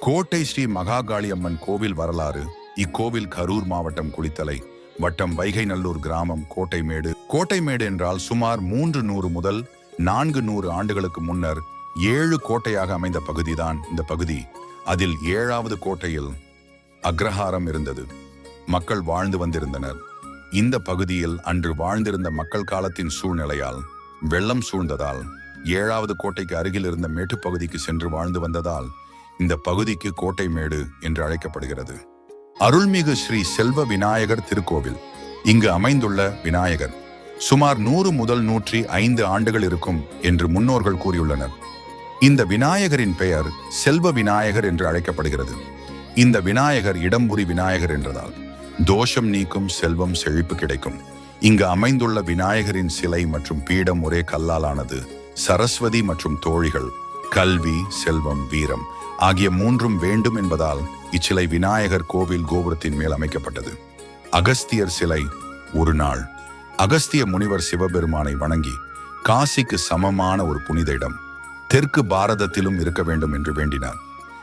கோட்டை ஸ்ரீ மகாகாளி அம்மன் கோவில் வரலாறு இக்கோவில் கரூர் மாவட்டம் குளித்தலை வட்டம் வைகை நல்லூர் கிராமம் கோட்டைமேடு கோட்டைமேடு என்றால் சுமார் மூன்று நூறு முதல் நான்கு நூறு ஆண்டுகளுக்கு முன்னர் ஏழு கோட்டையாக அமைந்த பகுதிதான் இந்த பகுதி. அதில் ஏழாவது கோட்டையில் அக்ரஹாரம் இருந்தது. மக்கள் வாழ்ந்து வந்திருந்தனர். இந்த பகுதியில் அன்று வாழ்ந்திருந்த மக்கள் காலத்தின் சூழ்நிலையால் வெள்ளம் சூழ்ந்ததால் ஏழாவது கோட்டைக்கு அருகில் இருந்த மேட்டுப்பகுதிக்கு சென்று வாழ்ந்து வந்ததால் இந்த பகுதிக்கு கோட்டை மேடு என்று அழைக்கப்படுகிறது. அருள்மிகு ஸ்ரீ செல்வ விநாயகர் திருக்கோவில். இங்கு அமைந்துள்ள விநாயகர். சுமார் நூறு முதல் நூற்றி ஐந்து ஆண்டுகள் இருக்கும் என்று முன்னோர்கள் கூறியுள்ளனர். இந்த விநாயகரின் பெயர் செல்வ விநாயகர் என்று அழைக்கப்படுகிறது. இந்த விநாயகர் இடம்புரி விநாயகர் என்றதால் தோஷம் நீக்கும் செல்வம் செழிப்பு கிடைக்கும். இங்கு அமைந்துள்ள விநாயகரின் சிலை மற்றும் பீடம் ஒரே கல்லாலானது. சரஸ்வதி மற்றும் தோழிகள் கல்வி செல்வம் வீரம் ஆகிய மூன்றும் வேண்டும் என்பதால் இச்சிலை விநாயகர் கோவில் கோபுரத்தின் மேல் அமைக்கப்பட்டது. அகஸ்தியர் சிலை ஒரு நாள். அகஸ்திய முனிவர் சிவபெருமானை வணங்கி காசிக்கு சமமான ஒரு புனித இடம். தெற்கு பாரதத்திலும் இருக்க வேண்டும் என்று வேண்டினார்.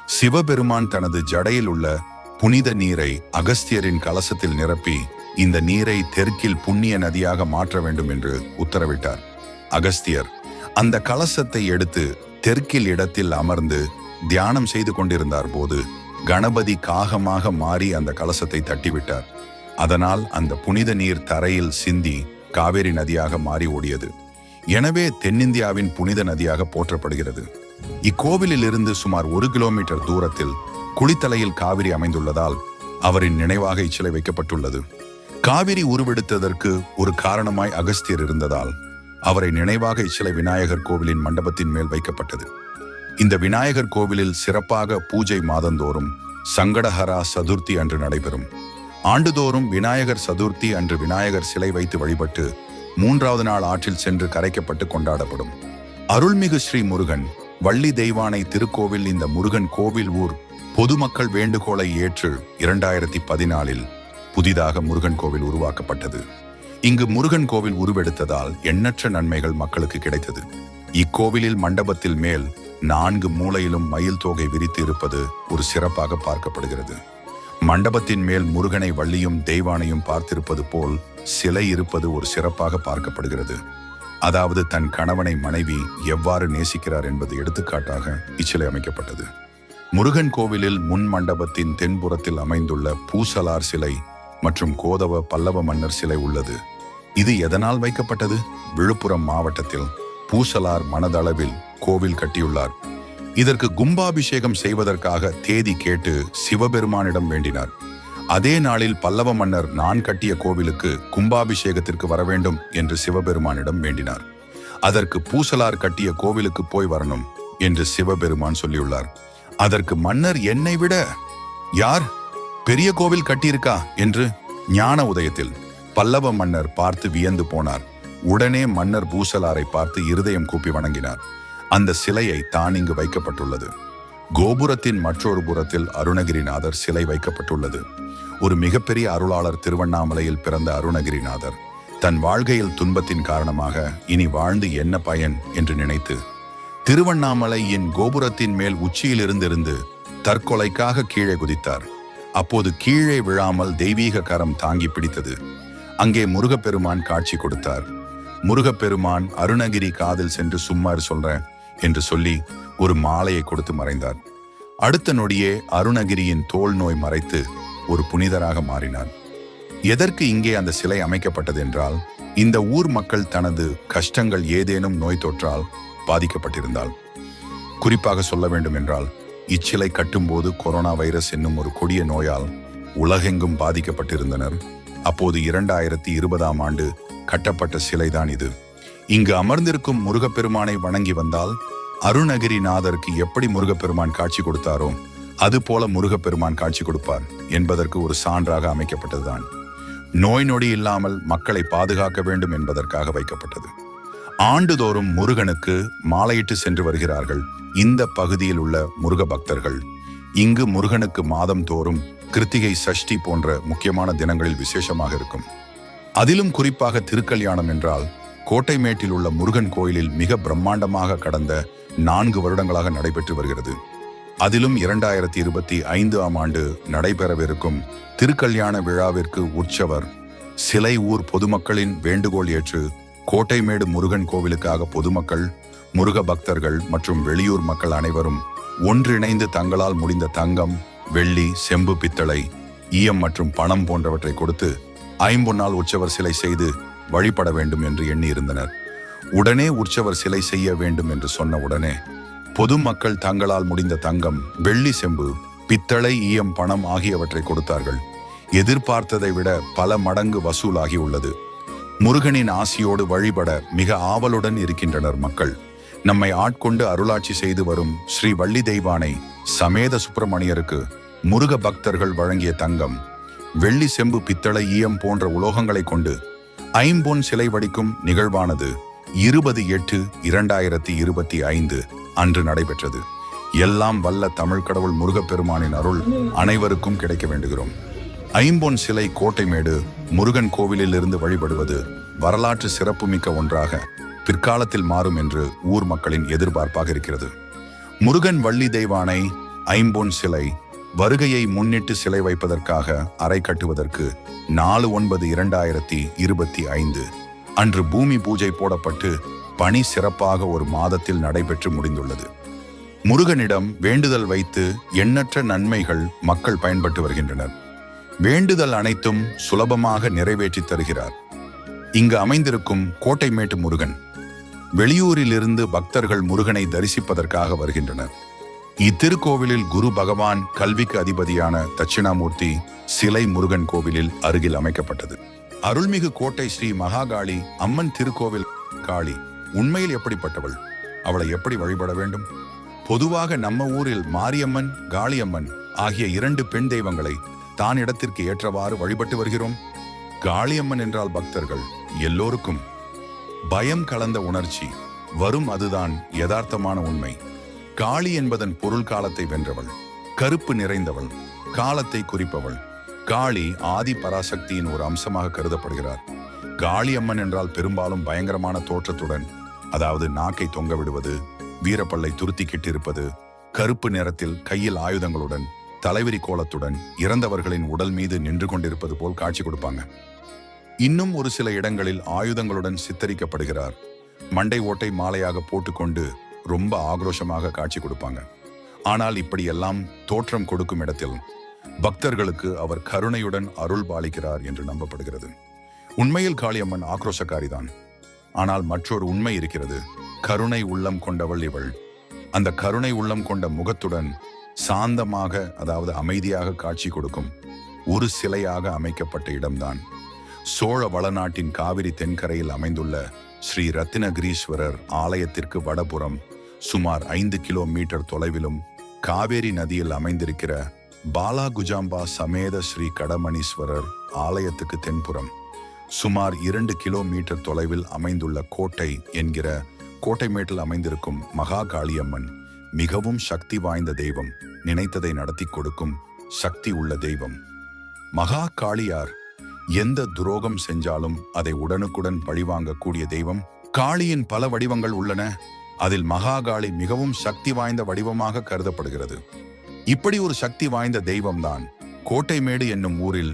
சிவபெருமான் தனது ஜடையில் உள்ள புனித நீரை அகஸ்தியரின் கலசத்தில் நிரப்பி இந்த நீரை தெற்கில் புண்ணிய நதியாக மாற்ற வேண்டும் என்று உத்தரவிட்டார். அகஸ்தியர் அந்த கலசத்தை எடுத்து தெற்கில் இடத்தில் அமர்ந்து தியானம் செய்து கொண்டிருந்தார் போது கணபதி காகமாக மாறி அந்த கலசத்தை தட்டிவிட்டார். அதனால் அந்த புனித நீர் தரையில் சிந்தி காவேரி நதியாக மாறி ஓடியது. எனவே தென்னிந்தியாவின் புனித நதியாக போற்றப்படுகிறது. இக்கோவிலில் இருந்து சுமார் ஒரு கிலோமீட்டர் தூரத்தில் குளித்தலையில் காவிரி அமைந்துள்ளதால் அவரின் நினைவாக இச்சிலை வைக்கப்பட்டுள்ளது. காவிரி உருவெடுத்ததற்கு ஒரு காரணமாய் அகஸ்தியர் இருந்ததால் அவரை நினைவாக இச்சிலை விநாயகர் கோவிலின் மண்டபத்தின் மேல் வைக்கப்பட்டது. இந்த விநாயகர் கோவிலில் சிறப்பாக பூஜை மாதந்தோறும் சங்கடஹரா சதுர்த்தி அன்று நடைபெறும். ஆண்டுதோறும் விநாயகர் சதுர்த்தி அன்று விநாயகர் சிலை வைத்து வழிபட்டு மூன்றாவது நாள் ஆற்றில் சென்று கரைக்கப்பட்டு கொண்டாடப்படும். அருள்மிகு ஸ்ரீ முருகன் வள்ளி தெய்வானை திருக்கோவில் இந்த முருகன் கோவில் ஊர் பொதுமக்கள் வேண்டுகோளை ஏற்று இரண்டாயிரத்தி பதினாலில் புதிதாக முருகன் கோவில் உருவாக்கப்பட்டது. இங்கு முருகன் கோவில் உருவெடுத்ததால் எண்ணற்ற நன்மைகள் மக்களுக்கு கிடைத்தது. இக்கோவிலில் மண்டபத்தில் மேல் நான்கு மூலையிலும் மயில் தோகை விரித்து இருப்பது ஒரு சிறப்பாக பார்க்கப்படுகிறது. மண்டபத்தின் மேல் முருகனை வள்ளியும் தெய்வானையும் பார்த்திருப்பது போல் சிலை இருப்பது ஒரு சிறப்பாக பார்க்கப்படுகிறது. அதாவது தன் கணவனை மனைவி எவ்வாறு நேசிக்கிறார் என்பது எடுத்துக்காட்டாக இச்சிலை அமைக்கப்பட்டது. முருகன் கோவிலில் முன் மண்டபத்தின் தென்புறத்தில் அமைந்துள்ள பூசலார் சிலை மற்றும் கோதவ பல்லவ மன்னர் சிலை உள்ளது. இது எதனால் வைக்கப்பட்டது? விழுப்புரம் மாவட்டத்தில். பூசலார் மனதளவில் கோவில் கட்டியுள்ளார். இதற்கு கும்பாபிஷேகம் செய்வதற்காக தேதி கேட்டு சிவபெருமானிடம் வேண்டினார். அதே நாளில் பல்லவ மன்னர் நான் கட்டிய கோவிலுக்கு கும்பாபிஷேகத்திற்கு வர வேண்டும் என்று சிவபெருமானிடம் வேண்டினார். அதற்கு பூசலார் கட்டிய கோவிலுக்கு போய் வரணும் என்று சிவபெருமான் சொல்லியுள்ளார். அதற்கு மன்னர் என்னை விட யார்? பெரிய கோவில் கட்டியிருக்கா? என்று ஞான உதயத்தில் பல்லவ மன்னர் பார்த்து வியந்து போனார். உடனே மன்னர் பூசலாரை பார்த்து இருதயம் கூப்பி வணங்கினார். அந்த சிலையை தான் இங்கு வைக்கப்பட்டுள்ளது. கோபுரத்தின் மற்றொரு புறத்தில் அருணகிரிநாதர் சிலை வைக்கப்பட்டுள்ளது. ஒரு மிகப்பெரிய அருளாளர் திருவண்ணாமலையில் பிறந்த அருணகிரிநாதர் தன் வாழ்க்கையில் துன்பத்தின் காரணமாக இனி வாழ்ந்து என்ன பயன் என்று நினைத்து திருவண்ணாமலையின் கோபுரத்தின் மேல் உச்சியில் இருந்திருந்து தற்கொலைக்காக கீழே குதித்தார். அப்போது கீழே விழாமல் தெய்வீக கரம் தாங்கி பிடித்தது. அங்கே முருகப்பெருமான் காட்சி கொடுத்தார். முருகப்பெருமான் அருணகிரி காதில் சென்று சும்மார் சொல்றேன் என்று சொல்லி ஒரு மாலையை கொடுத்து மறைந்தார். அடுத்த நொடியே அருணகிரியின் தோல் நோய் மறைத்து ஒரு புனிதராக மாறினார். எதற்கு இங்கே அந்த சிலை அமைக்கப்பட்டது என்றால் இந்த ஊர் மக்கள் தனது கஷ்டங்கள் ஏதேனும் நோய் தொற்றால் பாதிக்கப்பட்டிருந்தால். குறிப்பாக சொல்ல வேண்டும் என்றால் இச்சிலை கட்டும்போது கொரோனா வைரஸ் என்னும் ஒரு கொடிய நோயால் உலகெங்கும் பாதிக்கப்பட்டிருந்தனர். அப்போது இரண்டாயிரத்தி இருபதாம் ஆண்டு கட்டப்பட்ட சிலைதான் இது. இங்கு அமர்ந்திருக்கும் முருகப்பெருமானை வணங்கி வந்தால் அருணகிரிநாதருக்கு எப்படி முருகப்பெருமான் காட்சி கொடுத்தாரோ அது போல முருகப்பெருமான் காட்சி கொடுப்பார் என்பதற்கு ஒரு சான்றாக அமைக்கப்பட்டதுதான். நோய் நொடி இல்லாமல் மக்களை பாதுகாக்க வேண்டும் என்பதற்காக வைக்கப்பட்டது. ஆண்டுதோறும் முருகனுக்கு மாலையிட்டு சென்று வருகிறார்கள் இந்த பகுதியில் உள்ள முருக பக்தர்கள். இங்கு முருகனுக்கு மாதம் தோறும் கிருத்திகை சஷ்டி போன்ற முக்கியமான தினங்களில் விசேஷமாக இருக்கும். அதிலும் குறிப்பாக திருக்கல்யாணம் என்றால் கோட்டைமேட்டில் உள்ள முருகன் கோயிலில் மிக பிரம்மாண்டமாக கடந்த நான்கு வருடங்களாக நடைபெற்று வருகிறது. அதிலும் இரண்டாயிரத்தி இருபத்தி ஐந்தாம் ஆண்டு நடைபெறவிருக்கும் திருக்கல்யாண விழாவிற்கு உற்சவர் சிலை ஊர் பொதுமக்களின் வேண்டுகோள் ஏற்று கோட்டைமேடு முருகன் கோவிலுக்காக பொதுமக்கள் முருக பக்தர்கள் மற்றும் வெளியூர் மக்கள் அனைவரும் ஒன்றிணைந்து தங்களால் முடிந்த தங்கம் வெள்ளி செம்பு பித்தளை ஈயம் மற்றும் பணம் போன்றவற்றை கொடுத்து ஐம்பொன்னால் உற்சவர் சிலை செய்து வழிபட வேண்டும் என்று எண்ணியிருந்தனர் உடனே உற்சவர் சிலை செய்ய வேண்டும் என்று சொன்ன உடனே பொதுமக்கள் தங்களால் முடிந்த தங்கம் வெள்ளி செம்பு பித்தளை ஈயம் பணம் ஆகியவற்றை கொடுத்தார்கள். எதிர்பார்த்ததை விட பல மடங்கு வசூலாகி உள்ளது. முருகனின் ஆசியோடு வழிபட மிக ஆவலுடன் இருக்கின்றனர் மக்கள். நம்மை ஆட்கொண்டு அருளாட்சி செய்து வரும் ஸ்ரீ வள்ளி தெய்வானை சமேத சுப்பிரமணியருக்கு முருக பக்தர்கள் வழங்கிய தங்கம் வெள்ளி செம்பு பித்தளை ஈயம் போன்ற உலோகங்களை கொண்டு ஐம்பொன் சிலை வடிக்கும் நிகழ்வானது இருபது எட்டு இரண்டாயிரத்தி இருபத்தி ஐந்து அன்று நடைபெற்றது. எல்லாம் வல்ல தமிழ் கடவுள் முருகப்பெருமானின் அருள் அனைவருக்கும் கிடைக்க வேண்டுகிறோம். ஐம்பொன் சிலை கோட்டைமேடு முருகன் கோவிலில் இருந்து வழிபடுவது வரலாற்று சிறப்புமிக்க ஒன்றாக பிற்காலத்தில் மாறும் என்று ஊர் மக்களின் எதிர்பார்ப்பாக இருக்கிறது. முருகன் வள்ளி தெய்வானை ஐம்பொன் சிலை வருகையை முன்னிட்டு சிலை வைப்பதற்காக அறை கட்டுவதற்கு நாலு ஒன்பது இரண்டாயிரத்தி இருபத்தி ஐந்து. அன்று பூமி பூஜை போடப்பட்டு பணி சிறப்பாக ஒரு மாதத்தில் நடைபெற்று முடிந்துள்ளது. முருகனிடம் வேண்டுதல் வைத்து எண்ணற்ற நன்மைகள் மக்கள் பயன்பட்டு வருகின்றனர். வேண்டுதல் அனைத்தும் சுலபமாக நிறைவேற்றி தருகிறார். இங்கு அமைந்திருக்கும் கோட்டைமேட்டு முருகன். வெளியூரிலிருந்து பக்தர்கள் முருகனை தரிசிப்பதற்காக வருகின்றனர். இத்திருக்கோவிலில் குரு பகவான் கல்விக்கு அதிபதியான தட்சிணாமூர்த்தி சிலை முருகன் கோவிலில் அருகில் அமைக்கப்பட்டது. அருள்மிகு கோட்டை ஸ்ரீ மகாகாளி அம்மன் திருக்கோவில் காளி உண்மையில் எப்படிப்பட்டவள்? அவளை எப்படி வழிபட வேண்டும்? பொதுவாக நம்ம ஊரில் மாரியம்மன் காளியம்மன் ஆகிய இரண்டு பெண் தெய்வங்களை தான் இடத்திற்கு ஏற்றவாறு வழிபட்டு வருகிறோம். காளியம்மன் என்றால் பக்தர்கள் எல்லோருக்கும். பயம் கலந்த உணர்ச்சி. வரும் அதுதான் யதார்த்தமான உண்மை. காளி என்பதன் பொருள் காலத்தை வென்றவள் கருப்பு நிறைந்தவள் காலத்தை குறிப்பவள். காளி ஆதி பராசக்தியின் ஒரு அம்சமாக கருதப்படுகிறார். காளி அம்மன் என்றால் பெரும்பாலும் பயங்கரமான தோற்றத்துடன் அதாவது நாக்கை தொங்க விடுவது வீரப்பல்லை துருத்திக்கிட்டு இருப்பது கருப்பு நிறத்தில் கையில் ஆயுதங்களுடன் தலைவிரி கோலத்துடன் இறந்தவர்களின் உடல் மீது நின்று கொண்டிருப்பது போல் காட்சி கொடுப்பாங்க. இன்னும் ஒரு சில இடங்களில் ஆயுதங்களுடன் சித்தரிக்கப்படுகிறார். மண்டை ஓட்டை மாலையாக போட்டுக்கொண்டு ரொம்ப ஆக்ரோஷமாக காட்சி கொடுப்பாங்க. ஆனால் இப்படியெல்லாம் தோற்றம் கொடுக்கும் இடத்தில் பக்தர்களுக்கு அவர் கருணையுடன் அருள் பாலிக்கிறார் என்று நம்பப்படுகிறது. உண்மையில் காளியம்மன் ஆக்ரோஷக்காரிதான். ஆனால் மற்றொரு உண்மை இருக்கிறது. கருணை உள்ளம் கொண்டவள் இவள். அந்த கருணை உள்ளம் கொண்ட முகத்துடன் சாந்தமாக அதாவது அமைதியாக காட்சி கொடுக்கும் ஒரு சிலையாக அமைக்கப்பட்ட இடம்தான். சோழ வளநாட்டின் காவிரி தென்கரையில் அமைந்துள்ள ஸ்ரீ ரத்தினகிரீஸ்வரர் ஆலயத்திற்கு வடபுறம் சுமார் ஐந்து கிலோமீட்டர் தொலைவிலும் காவேரி நதியில் அமைந்திருக்கிற பாலா குஜாம்பா சமேத ஸ்ரீ கடமணீஸ்வரர் ஆலயத்துக்கு தென்புறம் சுமார் இரண்டு கிலோமீட்டர் தொலைவில் அமைந்துள்ள கோட்டை என்கிற கோட்டைமேட்டில் அமைந்திருக்கும் மகா காளியம்மன் மிகவும் சக்தி வாய்ந்த தெய்வம் நினைத்ததை நடத்தி கொடுக்கும் சக்தி உள்ள தெய்வம். மகா காளியார் எந்த துரோகம் செஞ்சாலும் அதை உடனுக்குடன் பழிவாங்கக்கூடிய தெய்வம்? காளியின் பல வடிவங்கள் உள்ளன. அதில் மகாகாளி மிகவும் சக்தி வாய்ந்த வடிவமாக கருதப்படுகிறது. இப்படி ஒரு சக்தி வாய்ந்த தெய்வம்தான் கோட்டைமேடு என்னும் ஊரில்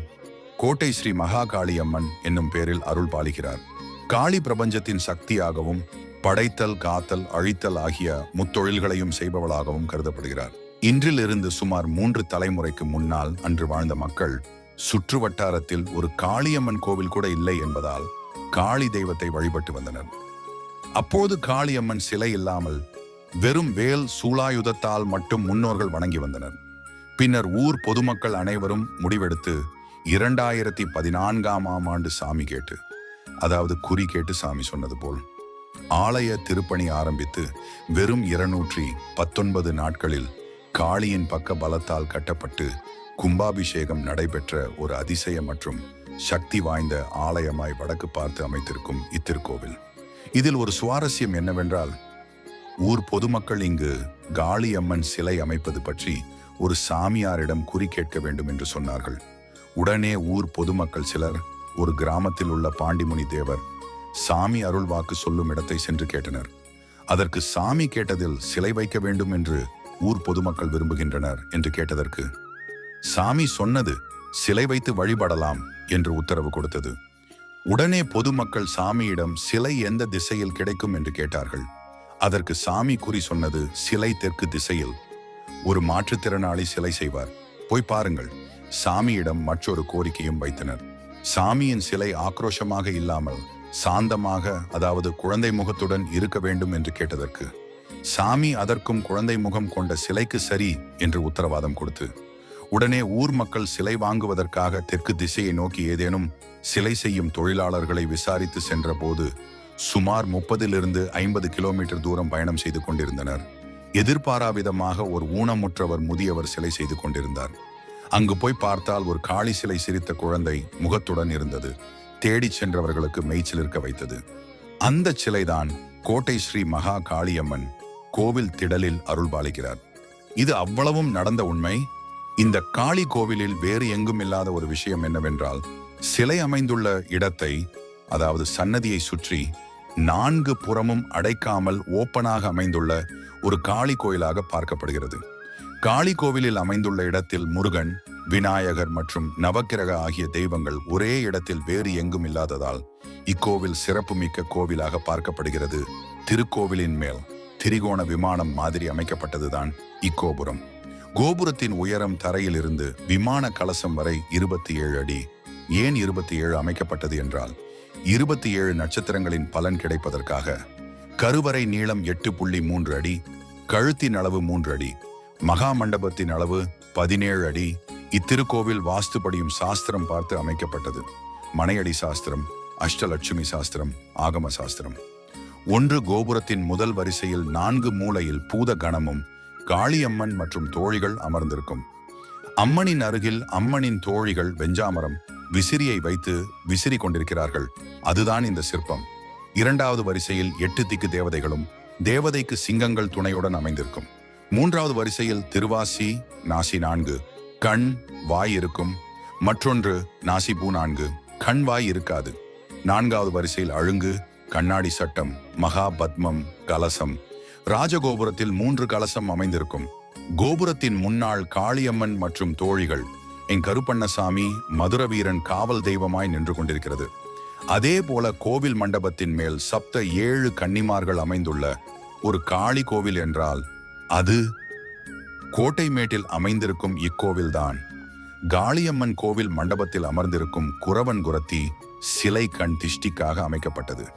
கோட்டை ஸ்ரீ மகாகாளி அம்மன் என்னும் பேரில் அருள் பாலிக்கிறார். காளி பிரபஞ்சத்தின் சக்தியாகவும் படைத்தல் காத்தல் அழித்தல் ஆகிய முத்தொழில்களையும் செய்பவளாகவும் கருதப்படுகிறார். இன்றிலிருந்து சுமார் மூன்று தலைமுறைக்கு முன்னால் அன்று வாழ்ந்த மக்கள் சுற்று வட்டாரத்தில் ஒரு காளியம்மன் கோவில் கூட இல்லை என்பதால் காளி தெய்வத்தை வழிபட்டு வந்தனர். அப்போது காளியம்மன் சிலை இல்லாமல் வெறும் வேல் சூலாயுதத்தால் மட்டும் முன்னோர்கள் வணங்கி வந்தனர். பின்னர் ஊர் பொதுமக்கள் அனைவரும் முடிவெடுத்து இரண்டாயிரத்தி பதினான்காம் ஆம் ஆண்டு சாமி கேட்டு அதாவது குறி கேட்டு சாமி சொன்னது போல் ஆலய திருப்பணி ஆரம்பித்து வெறும் இருநூற்றி பத்தொன்பது நாட்களில் காளியின் பக்க பலத்தால் கட்டப்பட்டு கும்பாபிஷேகம் நடைபெற்ற ஒரு அதிசய மற்றும் சக்தி வாய்ந்த ஆலயமாய் வடக்கு பார்த்து அமைத்திருக்கும் இத்திருக்கோவில். இதில் ஒரு சுவாரஸ்யம் என்னவென்றால் ஊர் பொதுமக்கள் இங்கு காளி அம்மன் சிலை அமைப்பது பற்றி ஒரு சாமியாரிடம் குறி கேட்க வேண்டும் என்று சொன்னார்கள். உடனே ஊர் பொதுமக்கள் சிலர் ஒரு கிராமத்தில் உள்ள பாண்டிமுனி தேவர் சாமி அருள் வாக்கு சொல்லும் இடத்தை சென்று கேட்டனர். அதற்கு சாமி கேட்டதில் சிலை வைக்க வேண்டும் என்று ஊர் பொதுமக்கள் விரும்புகின்றனர் என்று கேட்டதற்கு சாமி சொன்னது சிலை வைத்து வழிபடலாம் என்று உத்தரவு கொடுத்தது. உடனே பொதுமக்கள் சாமியிடம் சிலை எந்த திசையில் கிடைக்கும் என்று கேட்டார்கள். அதற்கு சாமி குறி சொன்னது சிலை தெற்கு திசையில். ஒரு மாற்றுத்திறனாளி சிலை செய்வார். போய் பாருங்கள். சாமியிடம் மற்றொரு கோரிக்கையும் வைத்தனர். சாமியின் சிலை ஆக்ரோஷமாக இல்லாமல் சாந்தமாக அதாவது குழந்தை முகத்துடன் இருக்க வேண்டும் என்று கேட்டதற்கு சாமி அதற்கும் குழந்தை முகம் கொண்ட சிலைக்கு சரி என்று உத்தரவாதம் கொடுத்து உடனே ஊர் மக்கள் சிலை வாங்குவதற்காக தெற்கு திசையை நோக்கி ஏதேனும் சிலை செய்யும் தொழிலாளர்களை விசாரித்து சென்றபோது சுமார் முப்பதிலிருந்து ஐம்பது கிலோமீட்டர் தூரம் பயணம் செய்து கொண்டிருந்தனர். எதிர்பாராவிதமாக ஒரு ஊனமுற்றவர் முதியவர் சிலை செய்து கொண்டிருந்தார். அங்கு போய் பார்த்தால் ஒரு காளி சிலை சிரித்த குழந்தை முகத்துடன் இருந்தது. தேடிச் சென்றவர்களுக்கு மெய்ச்சிலிருக்க வைத்தது. அந்த சிலைதான் கோட்டை ஸ்ரீ மகா காளியம்மன் கோவில் திடலில் அருள்பாலிக்கிறார். இது அவ்வளவும் நடந்த உண்மை? இந்த காளி கோவிலில் வேறு எங்கும் இல்லாத ஒரு விஷயம் என்னவென்றால் சிலை அமைந்துள்ள இடத்தை அதாவது சன்னதியை சுற்றி நான்கு புறமும் அடைக்காமல் ஓப்பனாக அமைந்துள்ள ஒரு காளி கோயிலாக பார்க்கப்படுகிறது. காளி கோவிலில் அமைந்துள்ள இடத்தில் முருகன் விநாயகர் மற்றும் நவக்கிரக ஆகிய தெய்வங்கள் ஒரே இடத்தில் வேறு எங்கும் இல்லாததால் இக்கோவில் சிறப்புமிக்க கோவிலாக பார்க்கப்படுகிறது. திருக்கோவிலின் மேல் திரிகோண விமானம் மாதிரி அமைக்கப்பட்டதுதான் இக்கோபுரம். கோபுரத்தின் உயரம் தரையிலிருந்து விமான கலசம் வரை இருபத்தி ஏழு அடி. ஏன் இருபத்தி ஏழு அமைக்கப்பட்டது என்றால் இருபத்தி ஏழு நட்சத்திரங்களின் பலன் கிடைப்பதற்காக. கருவறை நீளம் எட்டு புள்ளி மூன்று அடி கழுத்தின் அளவு மூன்று அடி மகா மண்டபத்தின் அளவு பதினேழு அடி. இத்திருக்கோவில் வாஸ்துபடியும் சாஸ்திரம் பார்த்து அமைக்கப்பட்டது. மனையடி சாஸ்திரம் அஷ்டலட்சுமி சாஸ்திரம் ஆகம சாஸ்திரம். ஒன்று கோபுரத்தின் முதல் வரிசையில் நான்கு மூலையில் பூத கணமும் காளியம்மன் மற்றும் தோழிகள் அமர்ந்திருக்கும். அம்மனின் அருகில் அம்மனின் தோழிகள் வெஞ்சாமரம் விசிறியை வைத்து விசிறி கொண்டிருக்கிறார்கள். அதுதான் இந்த சிற்பம். இரண்டாவது வரிசையில் எட்டு திக்கு தேவதைகளும் தேவதைக்கு சிங்கங்கள் துணையுடன் அமைந்திருக்கும். மூன்றாவது வரிசையில் திருவாசி நாசி நான்கு கண் வாய் இருக்கும். மற்றொன்று நாசி பூ நான்கு கண் வாய் இருக்காது. நான்காவது வரிசையில் அழுங்கு கண்ணாடி சட்டம் மகா பத்மம் கலசம் ராஜகோபுரத்தில் மூன்று கலசம் அமைந்திருக்கும். கோபுரத்தின் முன்னாள் காளியம்மன் மற்றும் தோழிகள் என் கருப்பண்ணசாமி மதுர வீரன் காவல் தெய்வமாய் நின்று கொண்டிருக்கிறது. அதே போல கோவில் மண்டபத்தின் மேல் சப்த ஏழு கன்னிமார்கள் அமைந்துள்ள ஒரு காளி கோவில் என்றால் அது கோட்டைமேட்டில் அமைந்திருக்கும் இக்கோவில்தான். காளியம்மன் கோவில் மண்டபத்தில் அமர்ந்திருக்கும் குறவன் குரத்தி சிலை கண் திஷ்டிக்காக அமைக்கப்பட்டது.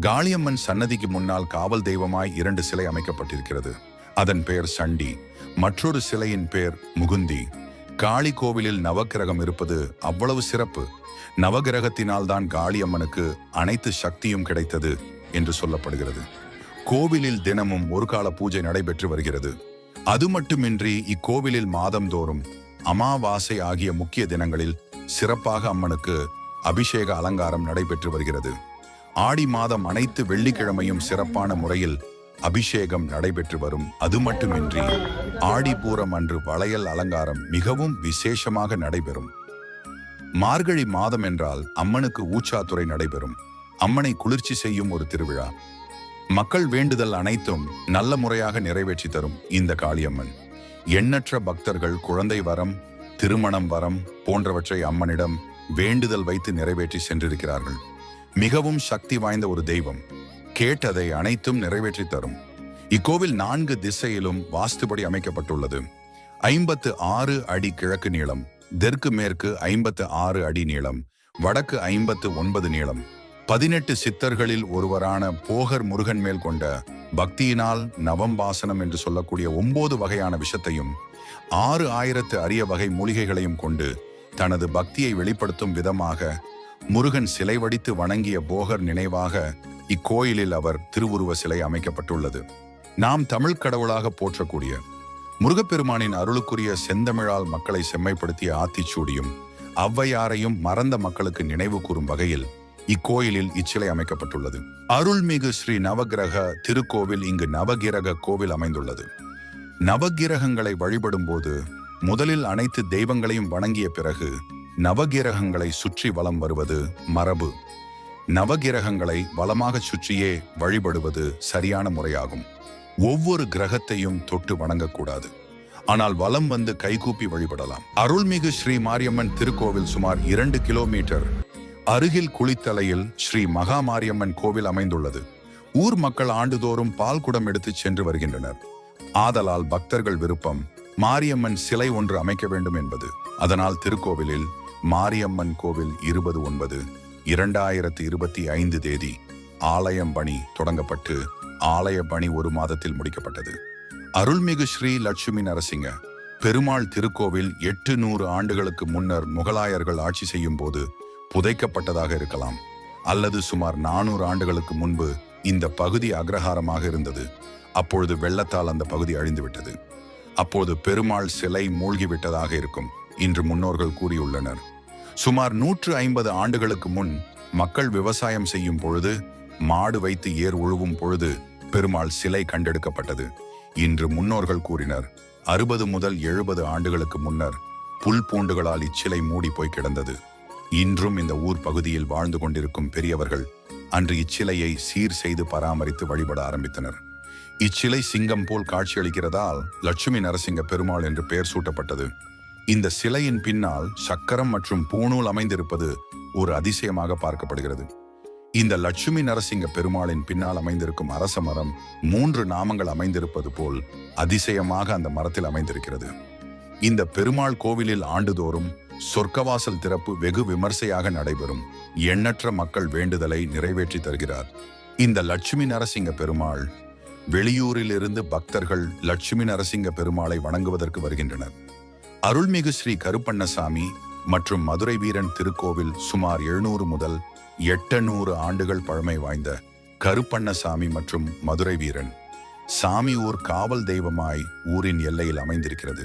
காளியம்மன் சன்னதிக்கு முன்னால் காவல் தெய்வமாய் இரண்டு சிலை அமைக்கப்பட்டிருக்கிறது. அதன் பெயர் சண்டி. மற்றொரு சிலையின் பெயர் முகுந்தி. காளி கோவிலில் நவக்கிரகம் இருப்பது அவ்வளவு சிறப்பு. நவகிரகத்தினால் தான் காளியம்மனுக்கு அனைத்து சக்தியும் கிடைத்தது என்று சொல்லப்படுகிறது. கோவிலில் தினமும் ஒரு கால பூஜை நடைபெற்று வருகிறது. அது மட்டுமின்றி இக்கோவிலில் மாதந்தோறும் அமாவாசை ஆகிய முக்கிய தினங்களில் சிறப்பாக அம்மனுக்கு அபிஷேக அலங்காரம் நடைபெற்று வருகிறது. ஆடி மாதம் அனைத்து வெள்ளிக்கிழமையும் சிறப்பான முறையில் அபிஷேகம் நடைபெற்று வரும். அது மட்டுமின்றி ஆடிப்பூரம் அன்று வளையல் அலங்காரம் மிகவும் விசேஷமாக நடைபெறும். மார்கழி மாதம் என்றால் அம்மனுக்கு ஊச்சாத்துறை நடைபெறும். அம்மனை குளிர்ச்சி செய்யும் ஒரு திருவிழா. மக்கள் வேண்டுதல் அனைத்தும் நல்ல முறையாக நிறைவேற்றி தரும் இந்த காளியம்மன். எண்ணற்ற பக்தர்கள் குழந்தை வரம் திருமணம் வரம் போன்றவற்றை அம்மனிடம் வேண்டுதல் வைத்து நிறைவேற்றி சென்றிருக்கிறார்கள். மிகவும் சக்தி வாய்ந்த ஒரு தெய்வம். கேட்டதை அனைத்தும் நிறைவேற்றி தரும். இக்கோவில் நான்கு திசையிலும் வாஸ்துபடி அமைக்கப்பட்டுள்ளது. ஐம்பத்து ஆறு அடி கிழக்கு நீளம் தெற்கு மேற்கு ஐம்பத்து ஆறு அடி நீளம் வடக்கு ஐம்பத்து ஒன்பது நீளம். பதினெட்டு சித்தர்களில் ஒருவரான போகர் முருகன் மேல் கொண்ட பக்தியினால் நவம்பாசனம் என்று சொல்லக்கூடிய ஒன்பது வகையான விஷத்தையும் ஆறு ஆயிரத்து அரிய வகை மூலிகைகளையும் கொண்டு தனது பக்தியை வெளிப்படுத்தும் விதமாக முருகன் சிலை வடித்து வணங்கிய போகர் நினைவாக இக்கோயிலில் அவர் திருவுருவ சிலை அமைக்கப்பட்டுள்ளது. நாம் தமிழ் கடவுளாக போற்றக்கூடிய முருகப்பெருமானின் அருளுக்குரிய செந்தமிழால் மக்களை செம்மைப்படுத்திய ஆத்திச்சூடியும் ஔவையாரையும் மறந்த மக்களுக்கு நினைவு கூறும் வகையில் இக்கோயிலில் இச்சிலை அமைக்கப்பட்டுள்ளது. அருள்மிகு ஸ்ரீ நவகிரக திருக்கோவில் இங்கு நவகிரக கோவில் அமைந்துள்ளது. நவகிரகங்களை வழிபடும் போது முதலில் அனைத்து தெய்வங்களையும் வணங்கிய பிறகு நவகிரகங்களை சுற்றி வலம் வருவது மரபு. நவகிரகங்களை வளமாக சுற்றியே வழிபடுவது சரியான முறையாகும். ஒவ்வொரு கிரகத்தையும் தொட்டு வணங்கக்கூடாது. ஆனால் வலம் வந்து கைகூப்பி வழிபடலாம். அருள்மிகு ஸ்ரீ மாரியம்மன் திருக்கோவில் சுமார் இரண்டு கிலோமீட்டர் அருகில் குளித்தலையில் ஸ்ரீ மகா மாரியம்மன் கோவில் அமைந்துள்ளது. ஊர் மக்கள் ஆண்டுதோறும் பால் குடம் எடுத்து சென்று வருகின்றனர். ஆதலால் பக்தர்கள் விருப்பம் மாரியம்மன் சிலை ஒன்று அமைக்க வேண்டும் என்பது. அதனால் திருக்கோவிலில் மாரியம்மன் கோவில் இருபது ஒன்பது இரண்டாயிரத்தி இருபத்தி ஐந்து தேதி ஆலயம் பணி தொடங்கப்பட்டு ஆலய பணி ஒரு மாதத்தில் முடிக்கப்பட்டது. அருள்மிகு ஸ்ரீ லட்சுமி நரசிங்க பெருமாள் திருக்கோவில் எட்டு நூறு ஆண்டுகளுக்கு முன்னர் முகலாயர்கள் ஆட்சி செய்யும் போது புதைக்கப்பட்டதாக இருக்கலாம் அல்லது சுமார் நானூறு ஆண்டுகளுக்கு முன்பு இந்த பகுதி அக்ரஹாரமாக இருந்தது. அப்பொழுது வெள்ளத்தால் அந்த பகுதி அழிந்துவிட்டது. அப்போது பெருமாள் சிலை மூழ்கிவிட்டதாக இருக்கும். இன்று முன்னோர்கள் கூறியுள்ளனர். சுமார் நூற்று ஐம்பது ஆண்டுகளுக்கு முன் மக்கள் விவசாயம் செய்யும் பொழுது மாடு வைத்து ஏர் உழுவும் பொழுது பெருமாள் சிலை கண்டெடுக்கப்பட்டது. இன்று முன்னோர்கள் கூறினர் அறுபது முதல் எழுபது ஆண்டுகளுக்கு முன்னர் புல் பூண்டுகளால் இச்சிலை மூடி போய் கிடந்தது. இன்றும் இந்த ஊர் பகுதியில் வாழ்ந்து கொண்டிருக்கும் பெரியவர்கள் அன்று இச்சிலையை சீர் செய்து பராமரித்து வழிபட ஆரம்பித்தனர். இச்சிலை சிங்கம் போல் காட்சியளிக்கிறதால் லட்சுமி நரசிங்க பெருமாள் என்று பெயர் சூட்டப்பட்டது. இந்த சிலையின் பின்னால் சக்கரம் மற்றும் பூணூல் அமைந்திருப்பது ஒரு அதிசயமாக பார்க்கப்படுகிறது. இந்த லட்சுமி நரசிங்க பெருமாளின் பின்னால் அமைந்திருக்கும் அரச மரம் மூன்று நாமங்கள் அமைந்திருப்பது போல் அதிசயமாக அந்த மரத்தில் அமைந்திருக்கிறது. இந்த பெருமாள் கோவிலில் ஆண்டுதோறும் சொர்க்கவாசல் திறப்பு வெகு விமர்சையாக நடைபெறும். எண்ணற்ற மக்கள் வேண்டுதலை நிறைவேற்றி தருகிறார். இந்த லட்சுமி நரசிங்க பெருமாள் வெளியூரிலிருந்து பக்தர்கள் லட்சுமி நரசிங்க பெருமாளை வணங்குவதற்கு வருகின்றனர். அருள்மிகு ஸ்ரீ கருப்பண்ணசாமி மற்றும் மதுரை வீரன் திருக்கோவில் சுமார் எழுநூறு முதல் எட்டநூறு ஆண்டுகள் பழமை வாய்ந்த கருப்பண்ணசாமி மற்றும் மதுரை வீரன். சாமி ஊர் காவல் தெய்வமாய் ஊரின் எல்லையில் அமைந்திருக்கிறது.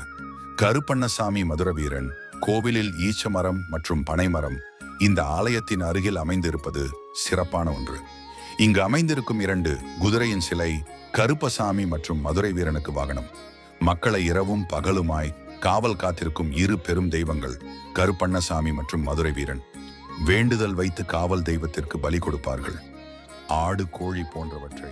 கருப்பண்ணசாமி மதுரை வீரன் கோவிலில் ஈச்சமரம் மற்றும் பனைமரம் இந்த ஆலயத்தின் அருகில் அமைந்திருப்பது சிறப்பான ஒன்று. இங்கு அமைந்திருக்கும் இரண்டு குதிரையின் சிலை கருப்பசாமி மற்றும் மதுரை வீரனுக்கு வாகனம். மக்களை இரவும் பகலுமாய் காவல் காத்திருக்கும் இரு பெரும் தெய்வங்கள் கருப்பண்ணசாமி மற்றும் மதுரை வீரன். வேண்டுதல் வைத்து காவல் தெய்வத்திற்கு பலி கொடுப்பார்கள். ஆடு கோழி போன்றவற்றை